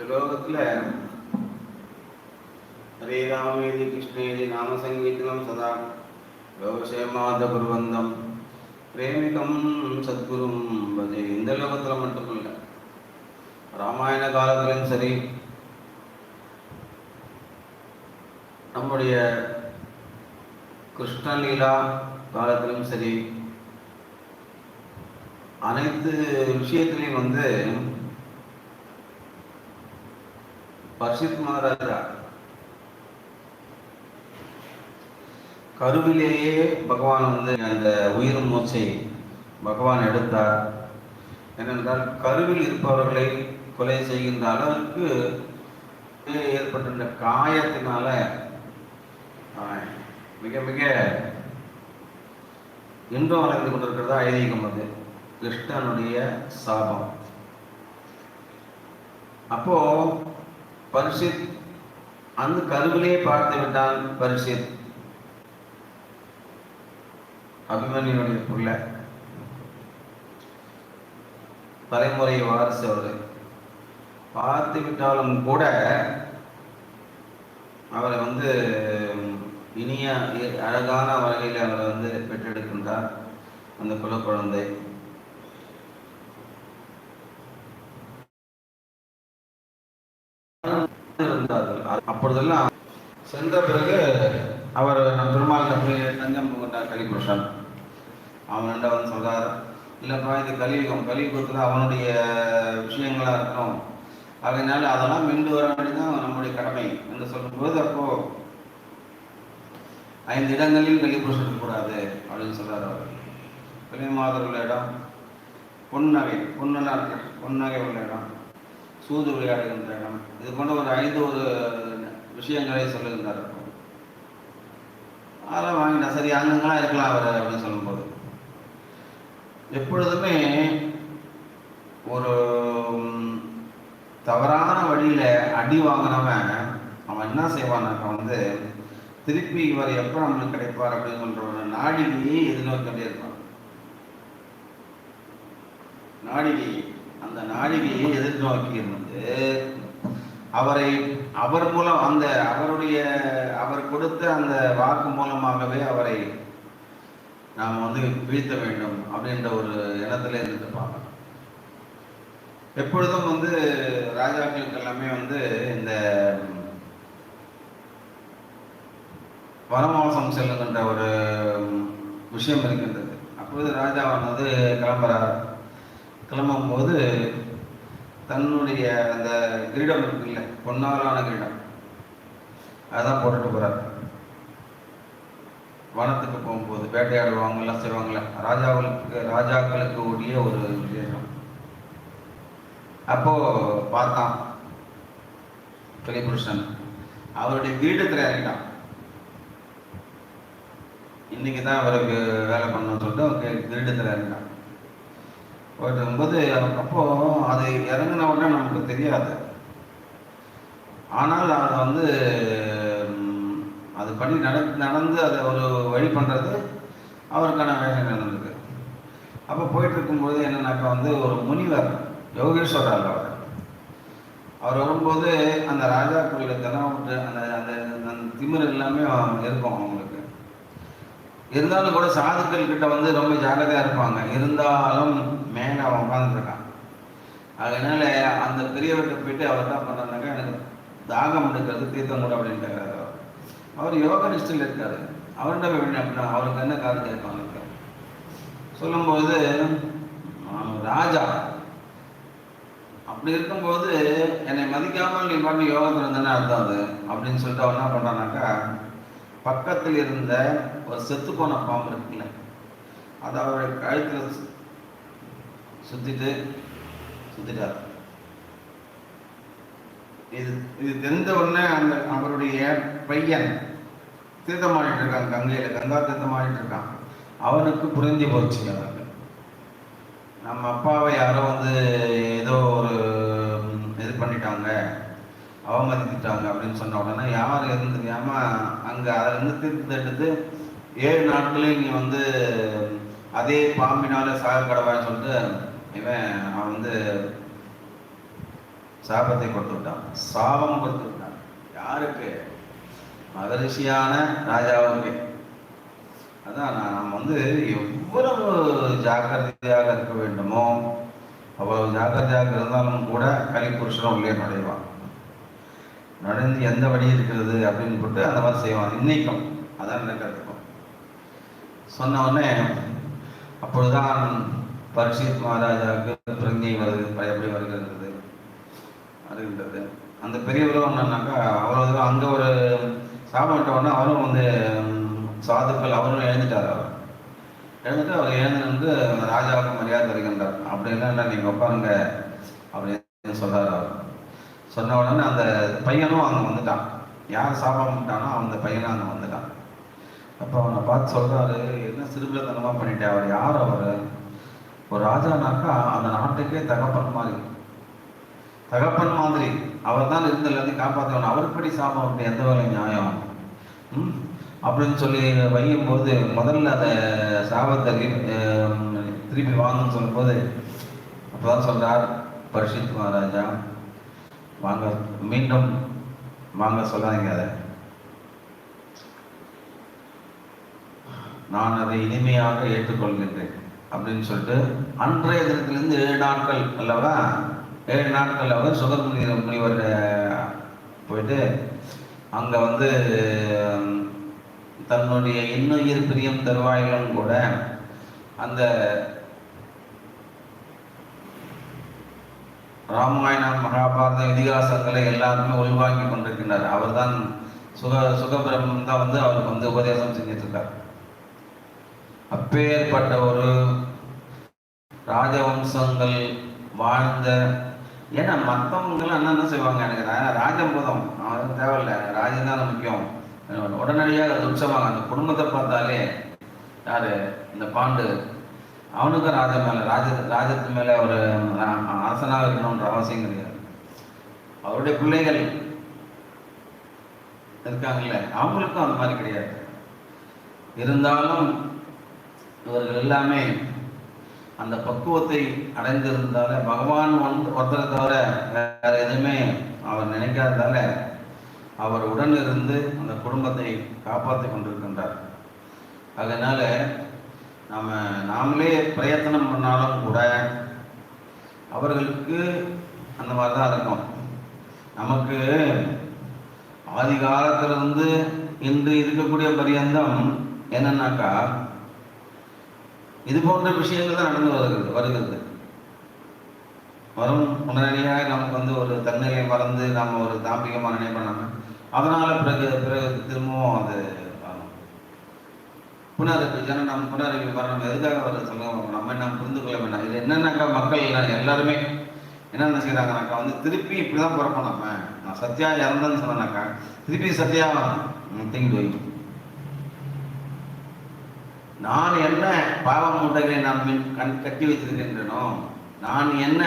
இந்த லோகத்துல ஹரே ராமேதி கிருஷ்ணேதி நாம சங்கீதனம் சதா லோகசேமாத குருவந்தம் பிரேமிகம் சத்குரும் பஜே இந்த லோகத்துல மட்டும் இல்லை ராமாயண காலத்திலும் சரி நம்முடைய கிருஷ்ணலீலா காலத்திலும் சரி அனைத்து விஷயத்திலையும் வந்து பர்ஷித் மகாராஜா கருவிலேயே பகவான் வந்து அந்த உயிர் மூச்சை பகவான் எடுத்தார். ஏனென்றால் கருவில் இருப்பவர்களை கொலை செய்கின்ற அளவிற்கு ஏற்பட்டுள்ள காயத்தினால மிக மிக இன்றும் வளர்ந்து கொண்டிருக்கிறது ஐதீகம் அது. கிருஷ்ணனுடைய சாபம். அப்போ பரிசித் அந்த கருவிலே பார்த்து விட்டான் பரிசித். அபிமன்யுடைய புள்ள. தலைமுறை வாரிசு அவர் பார்த்து விட்டாலும் கூட அவரை வந்து இனிய அழகான வகையில் அவரை வந்து பெற்றெடுக்கின்றார் அந்த குல குழந்தை. அப்பொழுதெல்லாம் சென்ற பிறகு அவர் நம் பெருமாள் தம்பி தஞ்சம் புகண்டார் கலிபுருஷன். அவன்கிட்ட வந்து சொல்கிறார் இல்லைப்பா இது கலியுகம். கலியுகத்தில் அவனுடைய விஷயங்களா இருக்கும் அதனால அதெல்லாம் மீண்டு வர வேண்டியதான் நம்முடைய கடமை என்று சொல்லும்போது அப்போ ஐந்து இடங்களில் கலிபுருஷன் கூடாது அப்படின்னு சொல்றாரு அவர். கலிமாதர் உள்ள இடம் பொன்னகை பொன்னலா பொன்னகை உள்ள இடம் சூது விளையாடுகின்ற இடம். இது போன்ற ஒரு ஐந்து ஒரு விஷயங்களை சொல்லுகின்றார் அதெல்லாம் வாங்கிட்டா சரி அங்கங்களாக இருக்கலாம் அவர் அப்படின்னு சொல்லும்போது. எப்பொழுதுமே ஒரு தவறான வழியில அடி வாங்கினவன் அவன் என்ன செய்வானாக்கா வந்து திருப்பி இவர் எப்போ நம்மளுக்கு கிடைப்பார் அப்படின்னு சொல்கிற ஒரு நாடிகையை எதிர்நோக்கிட்டே இருப்பான். நாடிகை அந்த நாடிகையை எதிர்நோக்கி இருந்து அவரை அவர் மூலம் அந்த அவருடைய அவர் கொடுத்த அந்த வாக்கு மூலமாகவே அவரை நாம் வந்து வீழ்த்த வேண்டும் அப்படின்ற ஒரு எண்ணத்துல இருந்துட்டு பார்க்கணும். எப்பொழுதும் வந்து ராஜாக்களுக்கு எல்லாமே வந்து இந்த வனவாசம் செல்லுகின்ற ஒரு விஷயம் இருக்கின்றது. அப்பொழுது ராஜாவன் வந்து கிளம்புறார். கிளம்பும் போது தன்னுடைய அந்த கிரீடம் இருக்குல்ல பொன்னாலான கிரீடம். அதான் போட்டுட்டு போறார். வனத்துக்கு போகும்போது வேட்டையாடுவாங்க எல்லாம் செய்வாங்கல்ல ராஜாவுக்கு ராஜாக்களுக்கு உரிய ஒரு கிரீடம். அப்போ பார்த்தான் கலிபுருஷன் அவருடைய கிரீடத்தில் இறங்கிட்டான் இன்னைக்கு தான் அவருக்கு வேலை பண்ணணும்னு சொல்லிட்டு அவங்க கிரீடத்தில் இறங்கிட்டான் போயிட்டு அப்போ அது இறங்கின உடனே நமக்கு தெரியாது. ஆனால் அதை வந்து அது பண்ணி நட நடந்து அதை ஒரு வழி பண்ணுறது அவருக்கான வேலை நடந்திருக்கு அப்போ போயிட்டு இருக்கும்போது என்னன்னாக்கா வந்து ஒரு முனிவர் யோகேஸ்வரர் அவர். அவர் வரும்போது அந்த ராஜா கோயிலுக்கு அந்த அந்த அந்த திமிர் எல்லாமே இருக்கும் அவங்களுக்கு. இருந்தாலும் கூட சாதுக்கள் கிட்ட வந்து ரொம்ப ஜாகிரதையாக இருப்பாங்க. இருந்தாலும் மேலே அவன் உட்காந்துருக்கான் அதனால அந்த பெரியவர்கிட்ட போயிட்டு அவர் தான் பண்ணுறாங்க எனக்கு தாகம் எடுக்கிறது தீர்த்தம் கூட அப்படின்ட்டு அவர். யோக நிஷ்டில் இருக்காரு. அவர்கிட்ட போய் அப்படின்னா அவருக்கு என்ன காரணம் கேட்பாங்க சொல்லும்போது ராஜா. அப்படி இருக்கும்போது என்னை மதிக்காமல் நீ பண்ணி யோகத்தில் இருந்தேன்னு அர்த்தம் அது. அப்படின்னு சொல்லிட்டு அவர் என்ன பண்ணுறானாக்கா பக்கத்தில் இருந்த ஒரு செத்து போன பாம்பு இருக்குல்ல அதை அவருடைய கழுத்தில் சுத்திட்டு சுத்திட்டார். இது இது தெரிந்த உடனே அந்த அவருடைய பையன் தீர்த்தம் ஆடிட்டு இருக்கான் கங்கையில் கங்கா தீர்த்தம் ஆடிட்டு இருக்கான் அவனுக்கு புரிஞ்சு போச்சு அவனுக்கு நம்ம அப்பாவை யாரோ வந்து ஏதோ ஒரு இது பண்ணிட்டாங்க அவமதித்துட்டாங்க அப்படின்னு சொன்ன உடனே யார் இருந்து ஏமா அங்கே அதில் இருந்து தீர்த்து எடுத்து ஏழு நாட்களே நீ வந்து அதே பாம்பினால சாக கடவான்னு சொல்லிட்டு இவன் அவன் வந்து சாபத்தை கொடுத்து விட்டான். சாபம் கொடுத்து விட்டான். யாருக்கு? மகரிஷியான ராஜாவுக்கு. அதான் நான் நம்ம வந்து எவ்வளவு ஜாக்கிரதையாக இருக்க வேண்டுமோ அவ்வளவு ஜாக்கிரதையாக இருந்தாலும் கூட கலிபுருஷனும் உள்ளே நுழைவான். நுழைந்து எந்த வழி இருக்கிறது அப்படின்னு போட்டு அந்த மாதிரி செய்வான். இன்னைக்கும் அதான் நடக்கிறதுக்கும் சொன்ன உடனே அப்பொழுதுதான் பரிஷித் மகாராஜாவுக்கு பிரஞ்சை வருது எப்படி வருகிறது வருகின்றது. அந்த பெரியவரும் என்னன்னாக்கா அவ்வளோ அங்கே ஒரு சாப்பிட்ட உடனே அவரும் வந்து சாதுக்கள் அவரும் எழுந்துட்டார் அவர். எழுந்துட்டு அவர் எழுந்து வந்து ராஜாவுக்கு மரியாதை தருகின்றார். அப்படின்னா என்ன நீங்கள் உட்காருங்க அப்படின்னு சொல்றாரு அவர். சொன்ன உடனே அந்த பையனும் அங்கே வந்துட்டான். யார் சாபம் விட்டானோ அந்த பையனும் அங்கே வந்துட்டான். அப்போ அவனை பார்த்து சொல்கிறாரு என்ன சிறுபிள்ளைத்தனமாக பண்ணிட்டேன் அவர் யார் அவர்? ஒரு ராஜானாக்கா அந்த நாட்டுக்கே தகப்பன் மாதிரி. தகப்பன் மாதிரி. அவர் தான் இருந்த எல்லாத்தையும் காப்பாற்றவன் அவருப்படி சாபம் அப்படி எந்த வேலை நியாயம். ம்? அப்படின்னு சொல்லி வையும்போது முதல்ல அந்த சாபத்தை திருப்பி வாங்கன்னு சொல்லும்போது அப்பதான் சொல்கிறார் பரிஷித் மகாராஜா வாங்க மீண்டும் வாங்க சொல்லாதீங்க அதை. நான் அதை இனிமையாக ஏற்றுக்கொள்கின்றேன் அப்படின்னு சொல்லிட்டு அன்றைய தினத்திலிருந்து ஏழு நாட்கள் அல்லவா? ஏழு நாட்கள் அவர் சுகர் முனிவர் முனிவர் போயிட்டு அங்கே வந்து தன்னுடைய இன்னுயிர் பிரியம் தருவாயிலும் கூட அந்த ராமாயணம் மகாபாரதம் இதிகாசங்களை எல்லாருமே உள்வாங்கி கொண்டிருக்கின்றார். அவர்தான் சுக சுகபிரம்மம் தான் வந்து அவருக்கு வந்து உபதேசம் செஞ்சிட்டு இருக்கார் அப்பேற்பட்ட ஒரு ராஜவம்சங்கள் வாழ்ந்த ஏன்னா மற்றவங்கெல்லாம் என்ன செய்வாங்க எனக்கு ரா- ராஜம் போதும் அவன் தேவையில்லை ராஜம் தான் முக்கியம். உடனடியாக அது அந்த குடும்பத்தை பார்த்தாலே யாரு? இந்த பாண்டு. அவனுக்கும் ராஜா மேலே ராஜ ராஜத்து மேலே ஒரு அரசனாக இருக்கணுன்ற அவசியம் கிடையாது. அவருடைய பிள்ளைகள் இருக்காங்கல்ல அவங்களுக்கும் அந்த மாதிரி கிடையாது. இருந்தாலும் இவர்கள் எல்லாமே அந்த பக்குவத்தை அடைந்திருந்தால பகவான் வந்து ஒருத்தரை தவிர வேற எதுவுமே அவர் நினைக்காததால அவர் உடன் இருந்து அந்த குடும்பத்தை காப்பாற்றி கொண்டிருக்கின்றார். அதனால நம்ம நாமளே பிரயத்தனம் பண்ணாலும் கூட அவர்களுக்கு அந்த மாதிரி தான் இருக்கும். நமக்கு ஆதி காலத்திலிருந்து இன்று இருக்கக்கூடிய பரியந்தம் என்னன்னாக்கா இது போன்ற விஷயங்கள் தான் நடந்து வருகிறது வருகிறது. வரும் உடனடியாக நமக்கு வந்து ஒரு தன்னிலை மறந்து நம்ம ஒரு தாம்பிகமாக நினைப்போம் அதனால பிறகு பிறகு திரும்பவும் அது வரும். ஜன ஜனனம் புனருக்கு மரணம் எதுக்காக வருது சொல்லுங்க நம்ம என்ன புரிந்து கொள்ள வேண்டாம். இது என்னன்னாக்கா மக்கள் எல்லாருமே என்னென்ன செய்கிறாங்கனாக்கா வந்து திருப்பி இப்படிதான் பிறப்போம் நம்ம நான் சத்யா இறந்தேன்னு சொன்னாக்கா திருப்பி சத்யா திங்க் டூயிங் நான் என்ன பாவ மூட்டைகளை நான் கண் கட்டி வைத்திருக்கின்றனோ? நான் என்ன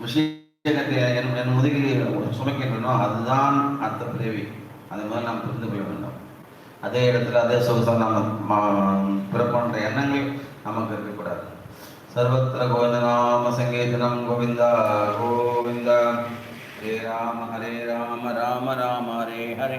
விஷயத்தை என் முதுகில் சுமைக்கின்றனோ? அதுதான் அர்த்த பிறவி. அது மாதிரி நாம் புரிந்து கொள்ள வேண்டும். அதே இடத்துல அதே சொகுசாக நம்ம பிறப்போன்ற எண்ணங்கள் நமக்கு இருக்கக்கூடாது. சர்வத்திர கோவிந்த நாம சங்கீதனம் கோவிந்தா கோவிந்தா. ஹரே ராம ஹரே ராம ராம ராம ஹரே ஹரே.